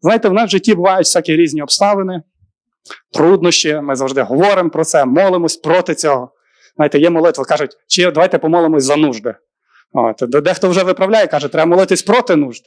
Знаєте, в нас в житті бувають всякі різні обставини, труднощі. Ми завжди говоримо про це, молимось проти цього. Знаєте, є молитва, кажуть, чи давайте помолимось за нужди. От, дехто вже виправляє, каже, треба молитись проти нужд.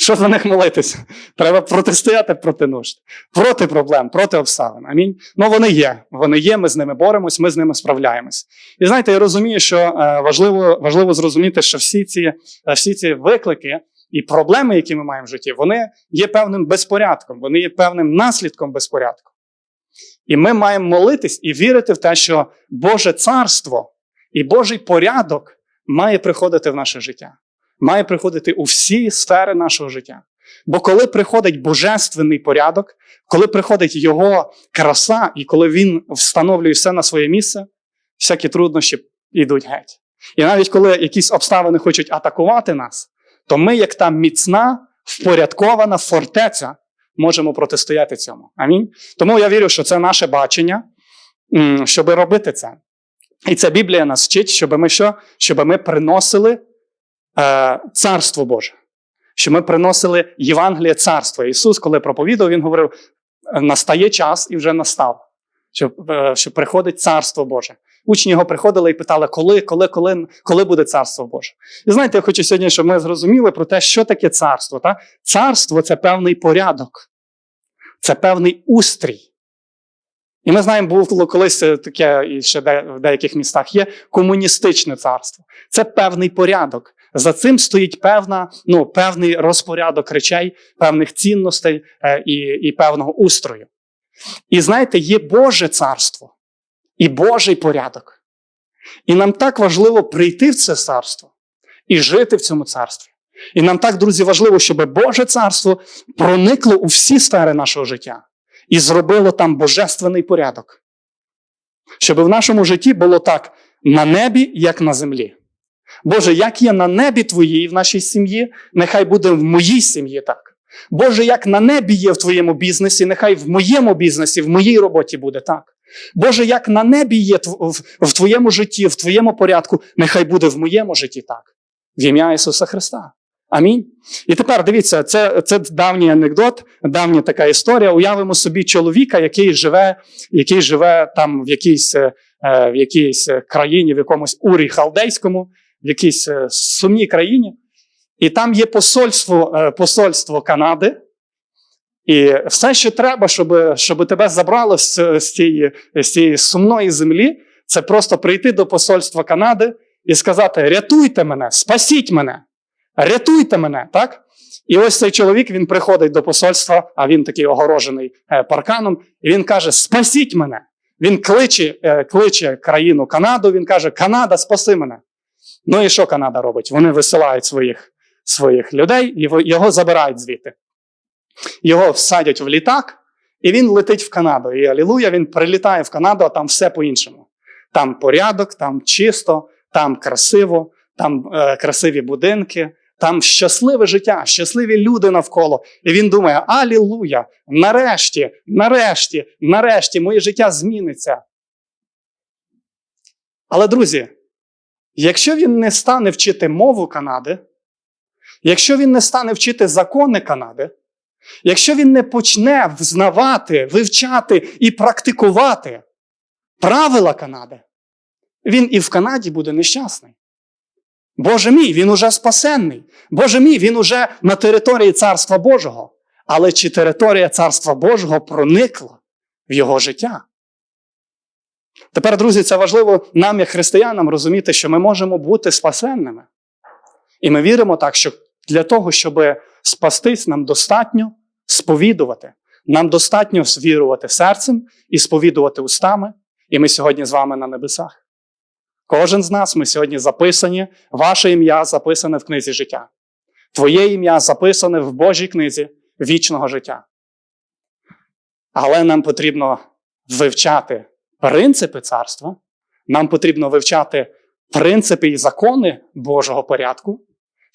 Що за них молитись? Треба протистояти проти нужд, проти проблем, проти обставин. Амінь. Ну вони є. Вони є, ми з ними боремось, ми з ними справляємось. І знаєте, я розумію, що е, важливо, важливо зрозуміти, що всі ці, всі ці виклики і проблеми, які ми маємо в житті, вони є певним безпорядком, вони є певним наслідком безпорядку. І ми маємо молитись і вірити в те, що Боже царство і Божий порядок має приходити в наше життя, має приходити у всі сфери нашого життя. Бо коли приходить божественний порядок, коли приходить його краса, і коли він встановлює все на своє місце, всякі труднощі йдуть геть. І навіть коли якісь обставини хочуть атакувати нас, то ми, як та міцна, впорядкована фортеця, можемо протистояти цьому. Амінь. Тому я вірю, що це наше бачення, щоб робити це. І ця Біблія нас вчить, щоб ми що? Щоб ми приносили е, Царство Боже. Щоб ми приносили Євангеліє Царства. Ісус, коли проповідав, Він говорив: настає час і вже настав, що, е, що приходить Царство Боже. Учні його приходили і питали, коли, коли, коли, коли буде Царство Боже. І знаєте, я хочу сьогодні, щоб ми зрозуміли про те, що таке царство. Та? Царство це певний порядок, це певний устрій. І ми знаємо, було колись е, таке, і ще в деяких містах є комуністичне царство. Це певний порядок. За цим стоїть певна, ну, певний розпорядок речей, певних цінностей е, і, і певного устрою. І знаєте, є Боже царство і Божий порядок. І нам так важливо прийти в це царство і жити в цьому царстві. І нам так, друзі, важливо, щоб Боже царство проникло у всі сфери нашого життя і зробило там божественний порядок. Щоб в нашому житті було так на небі, як на землі. Боже, як є на небі твоїй в нашій сім'ї, нехай буде в моїй сім'ї так. Боже, як на небі є в твоєму бізнесі, нехай в моєму бізнесі, в моїй роботі буде так. Боже, як на небі є в- твоєму житті, в твоєму порядку, нехай буде в моєму житті так. В ім'я Ісуса Христа. Амінь. І тепер дивіться, це, це давній анекдот, давня така історія. Уявимо собі чоловіка, який живе, який живе там в якійсь, е, в якійсь е, країні, в якомусь урі халдейському, в якійсь е, сумній країні. І там є посольство, посольство Канади. І все, що треба, щоб, щоб тебе забрало з, з, цієї, з цієї сумної землі, це просто прийти до посольства Канади і сказати: рятуйте мене, спасіть мене, рятуйте мене. так? І ось цей чоловік він приходить до посольства, а він такий огорожений е, парканом, і він каже: Спасіть мене. Він кличе, е, кличе країну Канаду, він каже: Канада, спаси мене. Ну і що Канада робить? Вони висилають своїх, своїх людей і його забирають звідти. Його всадять в літак, і він летить в Канаду. І алілуя, він прилітає в Канаду, а там все по-іншому. Там порядок, там чисто, там красиво, там е, красиві будинки, там щасливе життя, щасливі люди навколо. І він думає: Алілуя! Нарешті, нарешті, нарешті моє життя зміниться. Але, друзі, якщо він не стане вчити мову Канади, якщо він не стане вчити закони Канади, якщо він не почне взнавати, вивчати і практикувати правила Канади, він і в Канаді буде нещасний. Боже мій, він уже спасенний. Боже мій, він уже на території Царства Божого. Але чи територія Царства Божого проникла в його життя? Тепер, друзі, це важливо нам, як християнам, розуміти, що ми можемо бути спасенними. І ми віримо так, що для того, щоб спастись, нам достатньо сповідувати. Нам достатньо вірувати серцем і сповідувати устами. І ми сьогодні з вами на небесах. Кожен з нас ми сьогодні записані, ваше ім'я записане в книзі життя. Твоє ім'я записане в Божій книзі вічного життя. Але нам потрібно вивчати принципи царства, нам потрібно вивчати принципи і закони Божого порядку,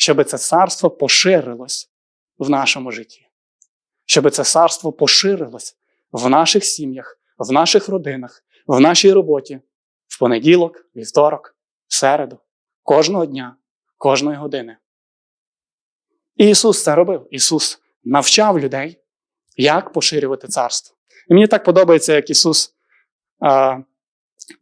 щоб це царство поширилось в нашому житті, щоб це царство поширилось в наших сім'ях, в наших родинах, в нашій роботі, в понеділок, вівторок, середу, кожного дня, кожної години. І Ісус це робив. Ісус навчав людей, як поширювати царство. І мені так подобається, як Ісус,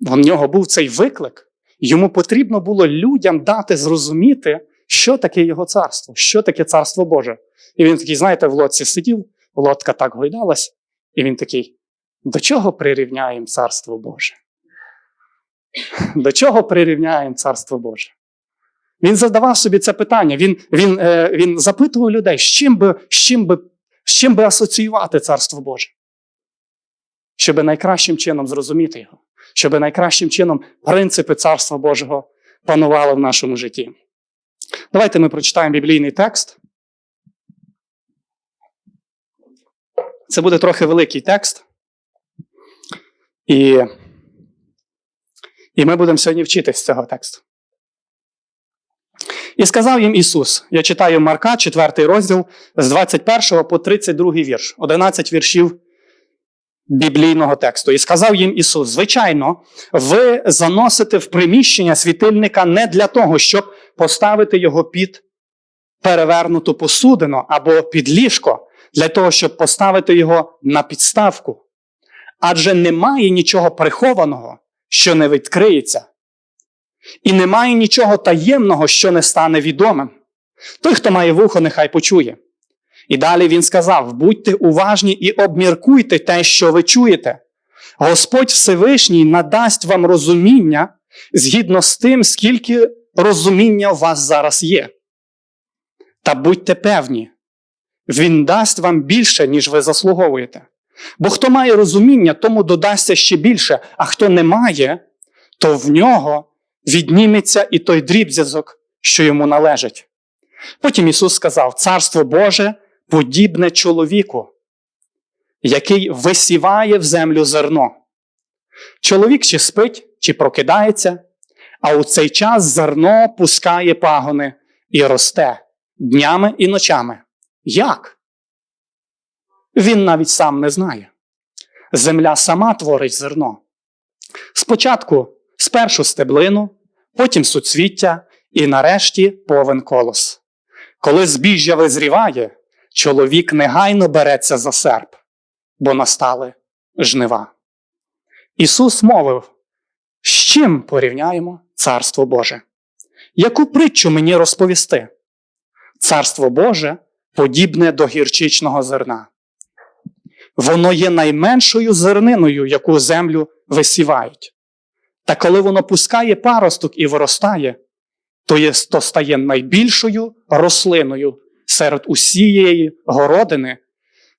в нього був цей виклик. Йому потрібно було людям дати зрозуміти, що таке його царство, що таке царство Боже. І він такий, знаєте, в лодці сидів, лодка так гойдалась, і він такий: до чого прирівняємо царство Боже? До чого прирівняємо царство Боже? Він задавав собі це питання. Він він, е, він запитував людей, з чим би, з чим би, з чим би асоціювати царство Боже, щоб найкращим чином зрозуміти його, щоб найкращим чином принципи царства Божого панували в нашому житті. Давайте ми прочитаємо біблійний текст. Це буде трохи великий текст. І, і ми будемо сьогодні вчитись з цього тексту. І сказав їм Ісус: я читаю Марка, 4 розділ з 21 по 32 вірш, 11 віршів біблійного тексту. І сказав їм Ісус: Звичайно, ви заносите в приміщення світильника не для того, щоб поставити його під перевернуту посудину або під ліжко, для того, щоб поставити його на підставку. Адже немає нічого прихованого, що не відкриється. І немає нічого таємного, що не стане відомим. Той, хто має вухо, нехай почує. І далі він сказав: будьте уважні і обміркуйте те, що ви чуєте. Господь Всевишній надасть вам розуміння згідно з тим, скільки розуміння у вас зараз є. Та будьте певні, Він дасть вам більше, ніж ви заслуговуєте. Бо хто має розуміння, тому додасться ще більше, а хто не має, то в нього відніметься і той дріб'язок, що йому належить. Потім Ісус сказав: Царство Боже подібне чоловіку, який висіває в землю зерно. Чоловік чи спить, чи прокидається, а у цей час зерно пускає пагони і росте днями і ночами. Як? Він навіть сам не знає. Земля сама творить зерно. Спочатку спершу стеблину, потім суцвіття і нарешті повен колос. Коли збіжжя визріває, чоловік негайно береться за серп, бо настали жнива. Ісус мовив, з чим порівняємо Царство Боже? Яку притчу мені розповісти? Царство Боже подібне до гірчичного зерна. Воно є найменшою зерниною, яку землю висівають. Та коли воно пускає паросток і виростає, то, є, то стає найбільшою рослиною серед усієї городини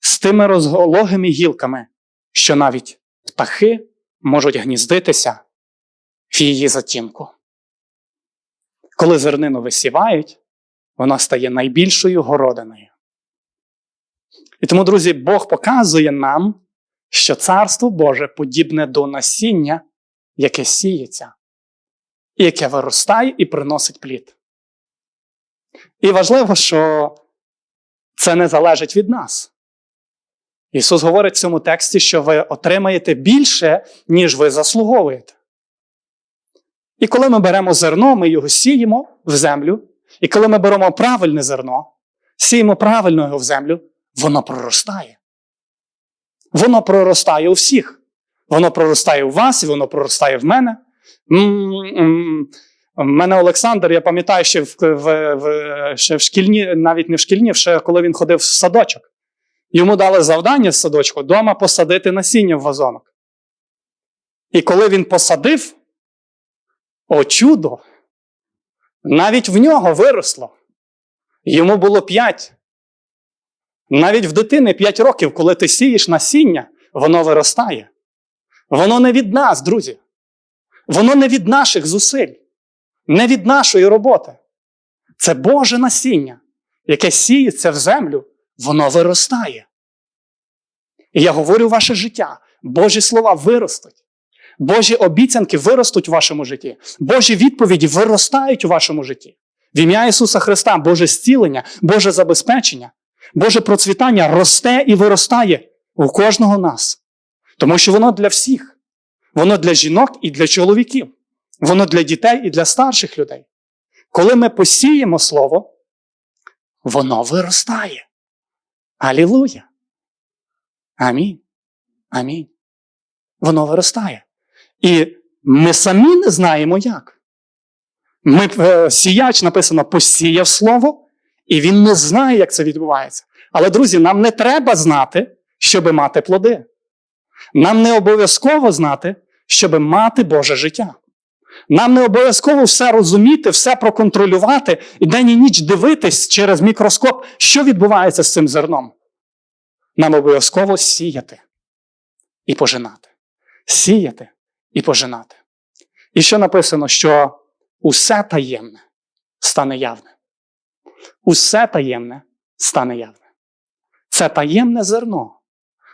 з тими розгологими гілками, що навіть птахи можуть гніздитися в її затінку. Коли зернину висівають, вона стає найбільшою городиною. І тому, друзі, Бог показує нам, що Царство Боже подібне до насіння, яке сіється, і яке виростає і приносить плід. І важливо, що це не залежить від нас. Ісус говорить в цьому тексті, що ви отримаєте більше, ніж ви заслуговуєте. І коли ми беремо зерно, ми його сіємо в землю. І коли ми беремо правильне зерно, сіємо правильно його в землю, воно проростає. Воно проростає у всіх. Воно проростає у вас, і воно проростає в мене. У мене Олександр, я пам'ятаю, ще в, в, в, ще в шкільні, навіть не в шкільні, ще коли він ходив в садочок. Йому дали завдання з садочку вдома посадити насіння в вазонок. І коли він посадив, о чудо! Навіть в нього виросло. Йому було п'ять. Навіть в дитини 5 років, коли ти сієш насіння, воно виростає. Воно не від нас, друзі. Воно не від наших зусиль, не від нашої роботи. Це Боже насіння, яке сіється в землю, воно виростає. І я говорю ваше життя. Божі слова виростуть. Божі обіцянки виростуть у вашому житті. Божі відповіді виростають у вашому житті. В ім'я Ісуса Христа, Боже зцілення, Боже забезпечення, Боже процвітання росте і виростає у кожного нас. Тому що воно для всіх. Воно для жінок і для чоловіків. Воно для дітей і для старших людей. Коли ми посіємо слово, воно виростає. Алілуя! Амінь. Амінь. Воно виростає. І ми самі не знаємо як. Ми, е, сіяч написано, посіяв слово, і він не знає, як це відбувається. Але, друзі, нам не треба знати, щоб мати плоди. Нам не обов'язково знати, щоб мати Боже життя. Нам не обов'язково все розуміти, все проконтролювати і день і ніч дивитись через мікроскоп, що відбувається з цим зерном. Нам обов'язково сіяти і пожинати. Сіяти і пожинати. І що написано, що усе таємне стане явне. Усе таємне стане явне. Це таємне зерно.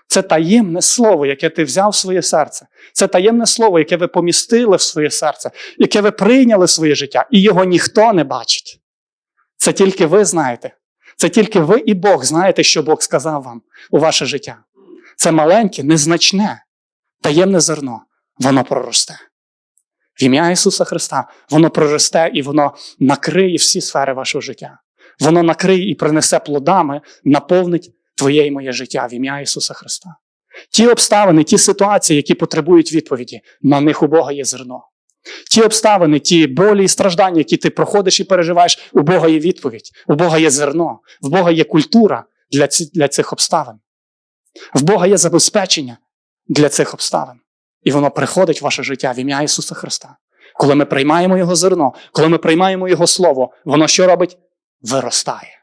Це таємне слово, яке ти взяв в своє серце. Це таємне слово, яке ви помістили в своє серце, яке ви прийняли в своє життя, і його ніхто не бачить. Це тільки ви знаєте. Це тільки ви і Бог знаєте, що Бог сказав вам у ваше життя. Це маленьке, незначне, таємне зерно, воно проросте. В ім'я Ісуса Христа воно проросте і воно накриє всі сфери вашого життя. Воно накриє і принесе плодами, наповнить твоє і моє життя в ім'я Ісуса Христа. Ті обставини, ті ситуації, які потребують відповіді, на них у Бога є зерно. Ті обставини, ті болі і страждання, які ти проходиш і переживаєш, у Бога є відповідь, у Бога є зерно, в Бога є культура для, для цих обставин. В Бога є забезпечення для цих обставин. І воно приходить в ваше життя в ім'я Ісуса Христа. Коли ми приймаємо Його зерно, коли ми приймаємо Його Слово, воно що робить? Виростає.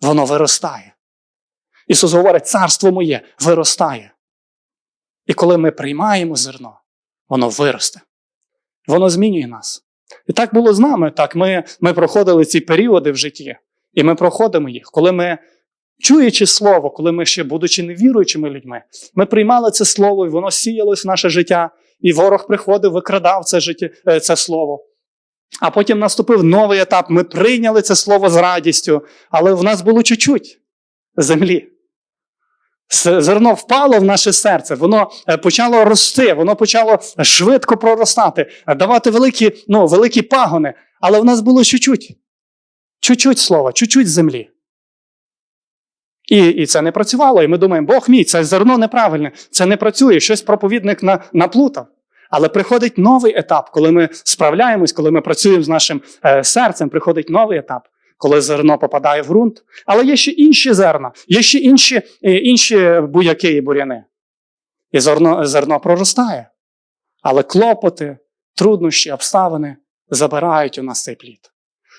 Воно виростає. Ісус говорить, царство моє виростає. І коли ми приймаємо зерно, воно виросте. Воно змінює нас. І так було з нами. Так, Ми ми проходили ці періоди в житті, і ми проходимо їх. Коли ми, чуючи слово, коли ми ще, будучи невіруючими людьми, ми приймали це слово, і воно сіялось в наше життя, і ворог приходив, викрадав це, життя, е, це слово. А потім наступив новий етап. Ми прийняли це слово з радістю, але в нас було чуть-чуть землі. Зерно впало в наше серце, воно е, почало рости, воно почало швидко проростати, давати великі ну, великі пагони. Але в нас було чуть-чуть. Чуть-чуть слова, чуть-чуть землі. І і це не працювало. І ми думаємо, Бог мій, це зерно неправильне, це не працює, щось проповідник на, наплутав. Але приходить новий етап, коли ми справляємось, коли ми працюємо з нашим е, серцем, приходить новий етап коли зерно попадає в ґрунт. Але є ще інші зерна, є ще інші е, інші буяки і буряни. І зерно, зерно проростає. Але клопоти, труднощі, обставини забирають у нас цей плід.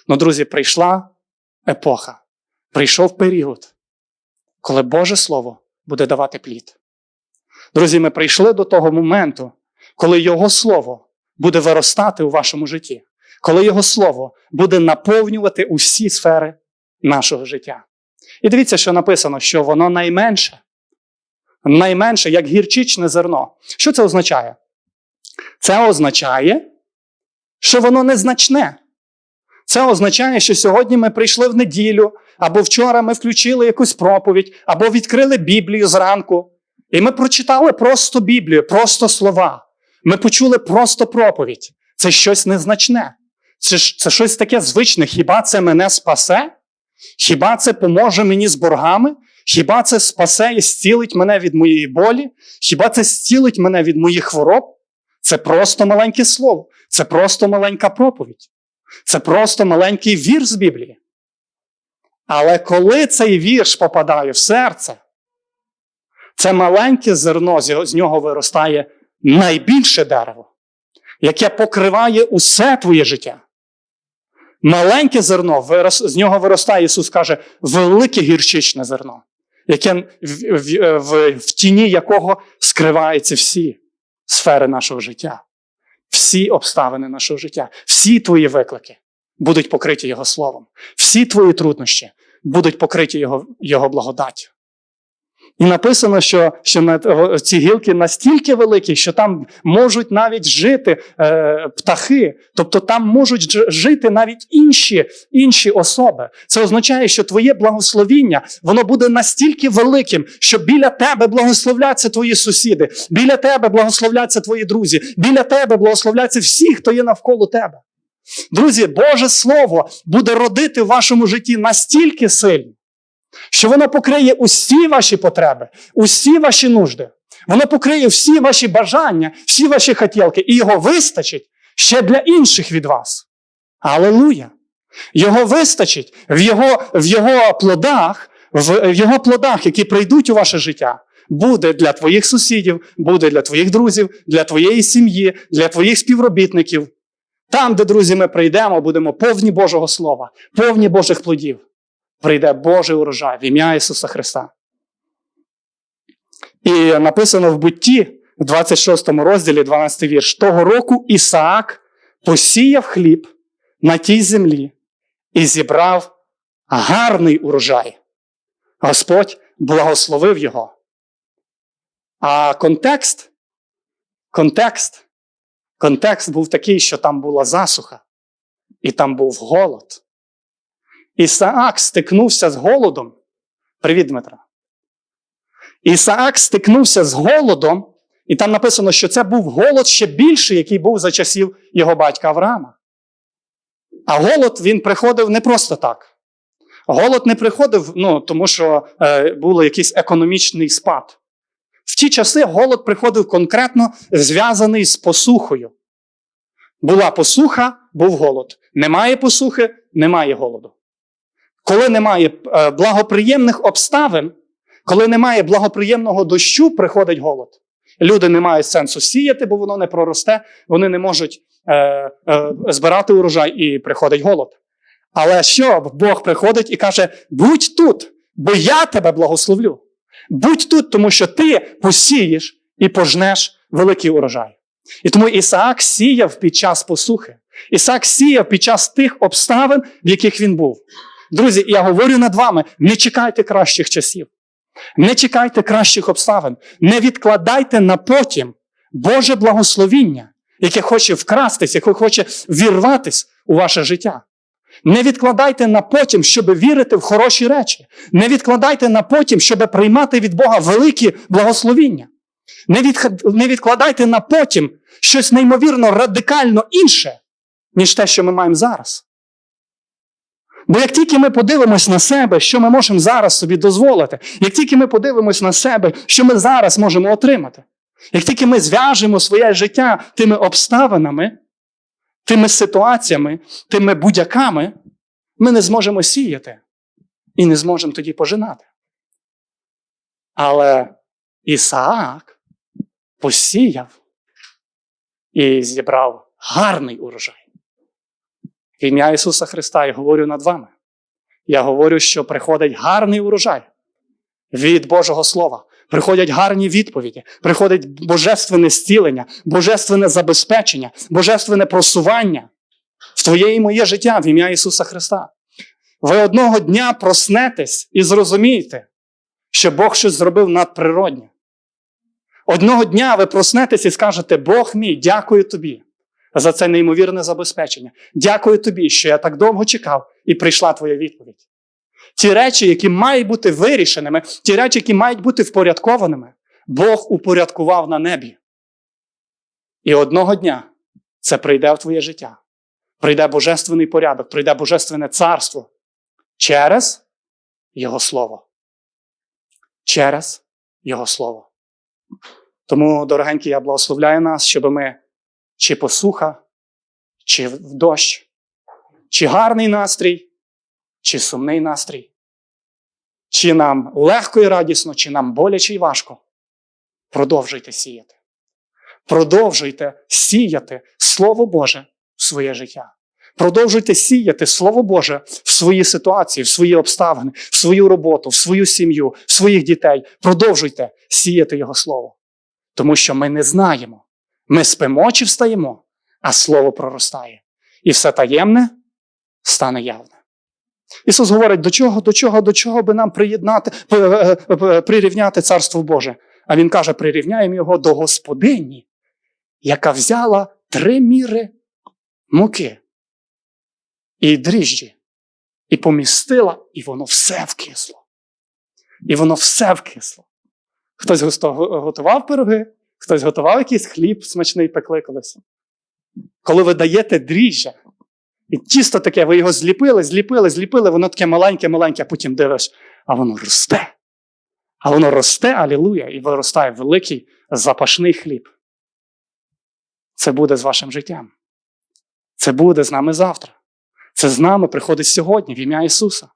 Ну, друзі, прийшла епоха, прийшов період, коли Боже Слово буде давати плід. Друзі, ми прийшли до того моменту, коли Його Слово буде виростати у вашому житті коли Його Слово буде наповнювати усі сфери нашого життя. І дивіться, що написано, що воно найменше, найменше, як гірчичне зерно. Що це означає? Це означає, що воно незначне. Це означає, що сьогодні ми прийшли в неділю, або вчора ми включили якусь проповідь, або відкрили Біблію зранку. І ми прочитали просто Біблію, просто слова. Ми почули просто проповідь. Це щось незначне. Це це щось таке звичне. Хіба це мене спасе? Хіба це поможе мені з боргами? Хіба це спасе і зцілить мене від моєї болі? Хіба це зцілить мене від моїх хвороб? Це просто маленьке слово, це просто маленька проповідь, це просто маленький вірш з Біблії. Але коли цей вірш попадає в серце, це маленьке зерно, з нього виростає найбільше дерево, яке покриває усе твоє життя. Маленьке зерно, з нього виростає, Ісус каже, велике гірчичне зерно, яке в, в, в, в тіні якого скриваються всі сфери нашого життя, всі обставини нашого життя, всі твої виклики будуть покриті Його Словом, всі твої труднощі будуть покриті Його, Його благодаттю. І написано, що що ці гілки настільки великі, що там можуть навіть жити е, птахи, тобто там можуть жити навіть інші інші особи. Це означає, що твоє благословіння воно буде настільки великим, що біля тебе благословляться твої сусіди, біля тебе благословляться твої друзі, біля тебе благословляться всі, хто є навколо тебе. Друзі, Боже Слово буде родити в вашому житті настільки сильно що воно покриє усі ваші потреби, усі ваші нужди. Воно покриє всі ваші бажання, всі ваші хотілки, і його вистачить ще для інших від вас. Алелуя! Його вистачить в його, в його плодах, в, його плодах, які прийдуть у ваше життя. Буде для твоїх сусідів, буде для твоїх друзів, для твоєї сім'ї, для твоїх співробітників. Там, де, друзі, ми прийдемо, будемо повні Божого Слова, повні Божих плодів. Прийде Божий урожай в ім'я Ісуса Христа. І написано в бутті, в 26 розділі, 12 вірш, того року Ісаак посіяв хліб на тій землі і зібрав гарний урожай. Господь благословив його. А контекст, контекст, контекст був такий, що там була засуха, і там був голод. Ісаак стикнувся з голодом. Привіт, Дмитра. Ісаак стикнувся з голодом, і там написано, що це був голод ще більший, який був за часів його батька Авраама. А голод він приходив не просто так. Голод не приходив, ну, тому що е, був якийсь економічний спад. В ті часи голод приходив конкретно зв'язаний з посухою. Була посуха, був голод. Немає посухи, немає голоду. Коли немає е, благоприємних обставин, коли немає благоприємного дощу, приходить голод. Люди не мають сенсу сіяти, бо воно не проросте, вони не можуть е, е, збирати урожай і приходить голод. Але що? Бог приходить і каже: будь тут, бо я тебе благословлю. Будь тут, тому що ти посієш і пожнеш великий урожай. І тому Ісаак сіяв під час посухи. Ісаак сіяв під час тих обставин, в яких він був. Друзі, я говорю над вами: не чекайте кращих часів, не чекайте кращих обставин, не відкладайте на потім Боже благословіння, яке хоче вкрастись, яке хоче вірватись у ваше життя. Не відкладайте на потім, щоб вірити в хороші речі. Не відкладайте на потім, щоб приймати від Бога великі благословіння. Не, від, не відкладайте на потім щось неймовірно радикально інше, ніж те, що ми маємо зараз. Бо як тільки ми подивимось на себе, що ми можемо зараз собі дозволити, як тільки ми подивимось на себе, що ми зараз можемо отримати, як тільки ми зв'яжемо своє життя тими обставинами, тими ситуаціями, тими будяками, ми не зможемо сіяти і не зможемо тоді пожинати. Але Ісаак посіяв і зібрав гарний урожай. В ім'я Ісуса Христа я говорю над вами. Я говорю, що приходить гарний урожай від Божого Слова. Приходять гарні відповіді, приходить божественне зцілення, божественне забезпечення, божественне просування в твоє і моє життя в ім'я Ісуса Христа. Ви одного дня проснетесь і зрозумієте, що Бог щось зробив надприроднє. Одного дня ви проснетесь і скажете: Бог мій, дякую тобі за це неймовірне забезпечення. Дякую тобі, що я так довго чекав і прийшла твоя відповідь. Ті речі, які мають бути вирішеними, ті речі, які мають бути впорядкованими, Бог упорядкував на небі. І одного дня це прийде в твоє життя. Прийде божественний порядок, прийде божественне царство через Його Слово. Через Його Слово. Тому, дорогенькі, я благословляю нас, щоб ми чи посуха, чи в дощ, чи гарний настрій, чи сумний настрій, чи нам легко і радісно, чи нам боляче і важко. Продовжуйте сіяти. Продовжуйте сіяти Слово Боже в своє життя. Продовжуйте сіяти Слово Боже в свої ситуації, в свої обставини, в свою роботу, в свою сім'ю, в своїх дітей. Продовжуйте сіяти Його Слово. Тому що ми не знаємо. Ми спимо чи встаємо, а Слово проростає. І все таємне стане явне. Ісус говорить, до чого, до чого, до чого би нам приєднати, прирівняти Царство Боже. А Він каже, прирівняємо його до Господині, яка взяла три міри муки і дріжджі, і помістила, і воно все вкисло. І воно все вкисло. Хтось готував пироги, хтось готував якийсь хліб смачний пекли колись. Коли ви даєте дріжджа, і тісто таке, ви його зліпили, зліпили, зліпили, воно таке маленьке-маленьке, а потім дивиш, а воно росте. А воно росте, алілуя, і виростає великий запашний хліб. Це буде з вашим життям. Це буде з нами завтра. Це з нами приходить сьогодні, в ім'я Ісуса.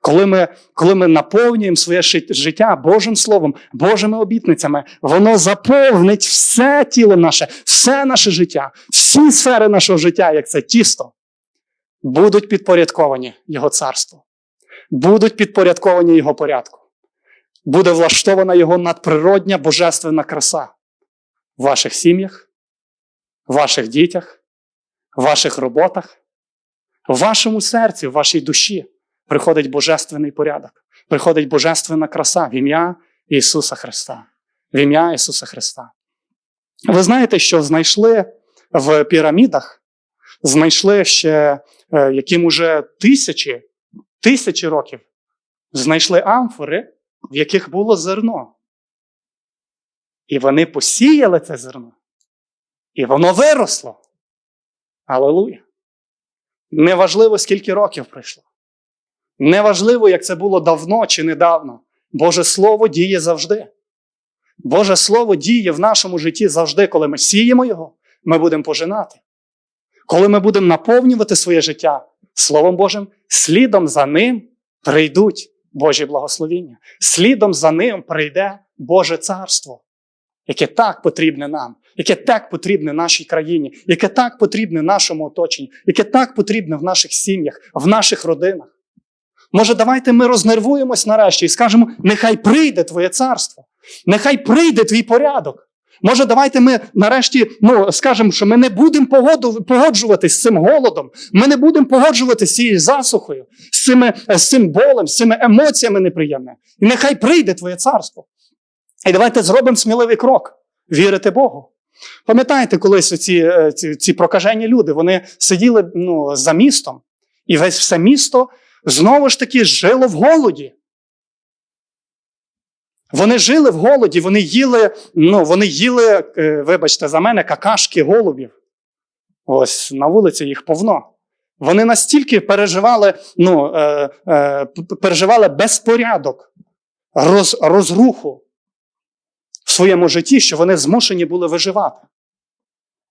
Коли ми, коли ми наповнюємо своє життя Божим Словом, Божими обітницями, воно заповнить все тіло наше, все наше життя, всі сфери нашого життя, як це тісто, будуть підпорядковані Його царству, будуть підпорядковані Його порядку. Буде влаштована Його надприродня божественна краса в ваших сім'ях, в ваших дітях, в ваших роботах, в вашому серці, в вашій душі приходить божественний порядок, приходить божественна краса в ім'я Ісуса Христа. В ім'я Ісуса Христа. Ви знаєте, що знайшли в пірамідах, знайшли ще, яким уже тисячі, тисячі років, знайшли амфори, в яких було зерно. І вони посіяли це зерно. І воно виросло. Алелуя. Неважливо, скільки років пройшло. Неважливо, як це було давно чи недавно. Боже Слово діє завжди. Боже Слово діє в нашому житті завжди, коли ми сіємо його, ми будемо пожинати. Коли ми будемо наповнювати своє життя Словом Божим, слідом за ним прийдуть Божі благословіння. Слідом за ним прийде Боже царство, яке так потрібне нам, яке так потрібне нашій країні, яке так потрібне нашому оточенню, яке так потрібне в наших сім'ях, в наших родинах. Може, давайте ми рознервуємось нарешті і скажемо: нехай прийде Твоє царство, нехай прийде твій порядок. Може, давайте ми нарешті ну, скажемо, що ми не будемо погоджуватись з цим голодом, ми не будемо погоджуватися з цією засухою, з, цими, з цим болем, з цими емоціями неприємними. І нехай прийде Твоє царство. І давайте зробимо сміливий крок вірити Богу. Пам'ятаєте, колись ці, е, ці, ці прокажені люди вони сиділи ну, за містом, і весь все місто знову ж таки жило в голоді. Вони жили в голоді, вони їли, ну, вони їли, е, вибачте, за мене, какашки голубів. Ось на вулиці їх повно. Вони настільки переживали, ну, е, е, переживали безпорядок, роз, розруху в своєму житті, що вони змушені були виживати.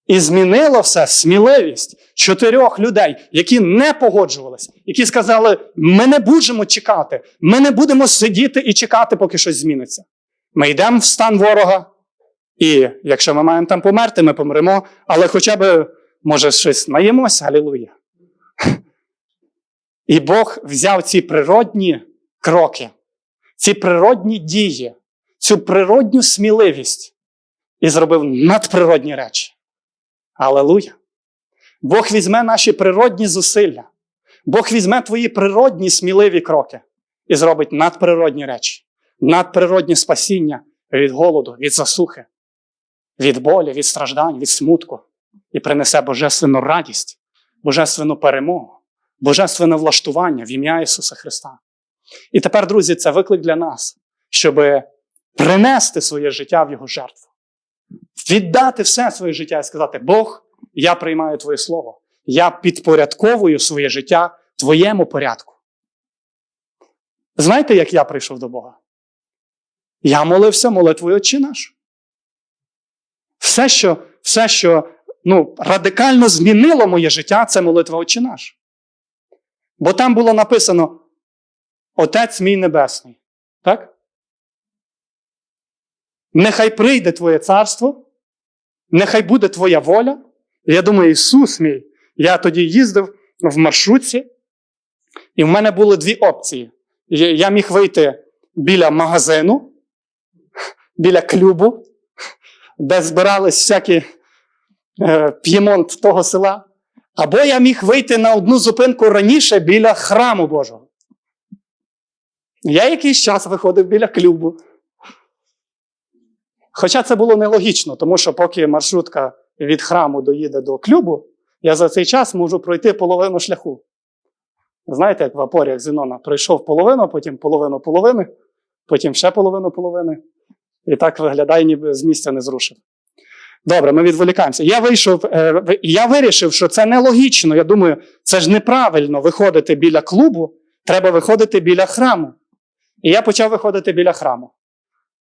І змінило все сміливість чотирьох людей, які не погоджувалися, які сказали: ми не будемо чекати, ми не будемо сидіти і чекати, поки щось зміниться. Ми йдемо в стан ворога, і якщо ми маємо там померти, ми помремо, але хоча б, може, щось наїмося, алілуя. І Бог взяв ці природні кроки, ці природні дії, цю природню сміливість і зробив надприродні речі. Алелуя! Бог візьме наші природні зусилля, Бог візьме твої природні сміливі кроки і зробить надприродні речі, надприродні спасіння від голоду, від засухи, від болі, від страждань, від смутку і принесе божественну радість, божественну перемогу, божественне влаштування в ім'я Ісуса Христа. І тепер, друзі, це виклик для нас, щоб принести своє життя в Його жертву віддати все своє життя і сказати: Бог, я приймаю Твоє Слово, я підпорядковую своє життя Твоєму порядку. Знаєте, як я прийшов до Бога? Я молився молитвою Отче наш. Все, що, все, що ну, радикально змінило моє життя, це молитва Отче наш. Бо там було написано: Отець мій Небесний. Так? Нехай прийде Твоє царство, нехай буде Твоя воля. Я думаю, Ісус мій, я тоді їздив в маршрутці, і в мене були дві опції. Я міг вийти біля магазину, біля клюбу, де збирались всякі е, п'ємонт того села, або я міг вийти на одну зупинку раніше біля храму Божого. Я якийсь час виходив біля клюбу. Хоча це було нелогічно, тому що поки маршрутка від храму доїде до клюбу, я за цей час можу пройти половину шляху. Знаєте, як в апоріях Зенона пройшов половину, потім половину половини, потім ще половину половини. І так виглядає, ніби з місця не зрушив. Добре, ми відволікаємося. Я вийшов, е, я вирішив, що це нелогічно. Я думаю, це ж неправильно виходити біля клубу, треба виходити біля храму. І я почав виходити біля храму.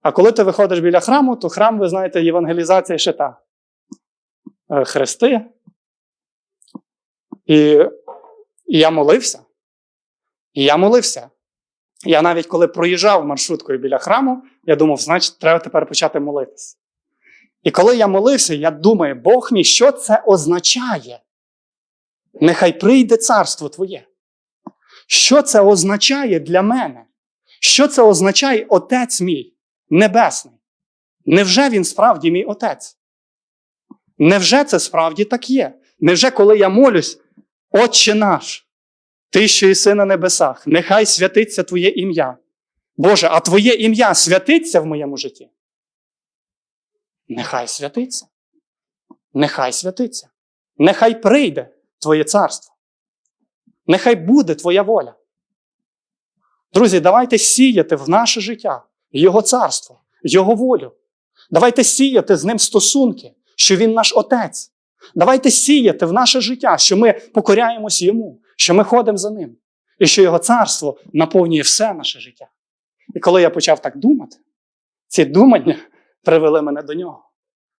А коли ти виходиш біля храму, то храм, ви знаєте, євангелізація ще та. Е, Хрести. І, і я молився. І я молився. Я навіть коли проїжджав маршруткою біля храму, я думав, значить, треба тепер почати молитись. І коли я молився, я думаю, Бог мій, що це означає? Нехай прийде царство Твоє. Що це означає для мене? Що це означає Отець мій Небесний? Невже він справді мій Отець? Невже це справді так є? Невже, коли я молюсь, Отче наш, Ти, що єси на небесах, нехай святиться Твоє ім'я. Боже, а Твоє ім'я святиться в моєму житті? Нехай святиться. Нехай святиться. Нехай прийде Твоє царство. Нехай буде Твоя воля. Друзі, давайте сіяти в наше життя Його царство, Його волю. Давайте сіяти з ним стосунки, що Він наш Отець. Давайте сіяти в наше життя, що ми покоряємось Йому, що ми ходимо за Ним, і що Його царство наповнює все наше життя. І коли я почав так думати, ці думання привели мене до нього.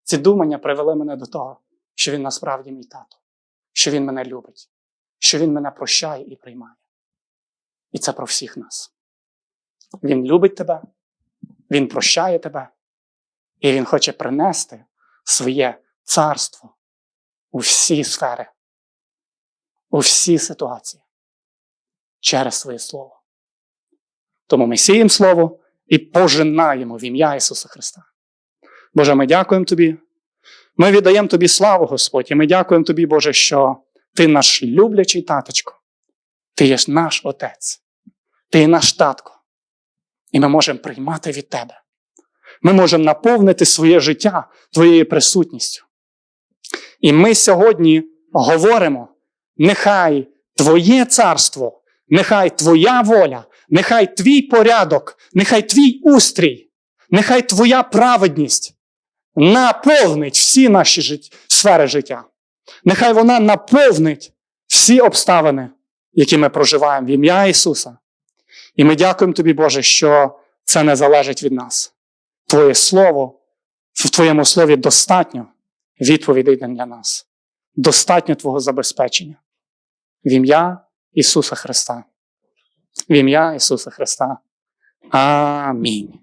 Ці думання привели мене до того, що він насправді мій тато, що він мене любить, що він мене прощає і приймає. І це про всіх нас. Він любить тебе, він прощає тебе, і він хоче принести своє царство у всі сфери, у всі ситуації через своє слово. Тому ми сіємо слово і пожинаємо в ім'я Ісуса Христа. Боже, ми дякуємо Тобі. Ми віддаємо Тобі славу, Господь, і ми дякуємо Тобі, Боже, що Ти наш люблячий таточко. Ти є наш Отець, Ти є наш татко. І ми можемо приймати від Тебе. Ми можемо наповнити своє життя Твоєю присутністю. І ми сьогодні говоримо: нехай Твоє царство, нехай Твоя воля, нехай Твій порядок, нехай Твій устрій, нехай Твоя праведність наповнить всі наші жит... сфери життя. Нехай вона наповнить всі обставини, які ми проживаємо в ім'я Ісуса. І ми дякуємо Тобі, Боже, що це не залежить від нас. Твоє Слово, в Твоєму слові достатньо відповідей для нас. Достатньо Твого забезпечення. В ім'я Ісуса Христа. В ім'я Ісуса Христа. Амінь.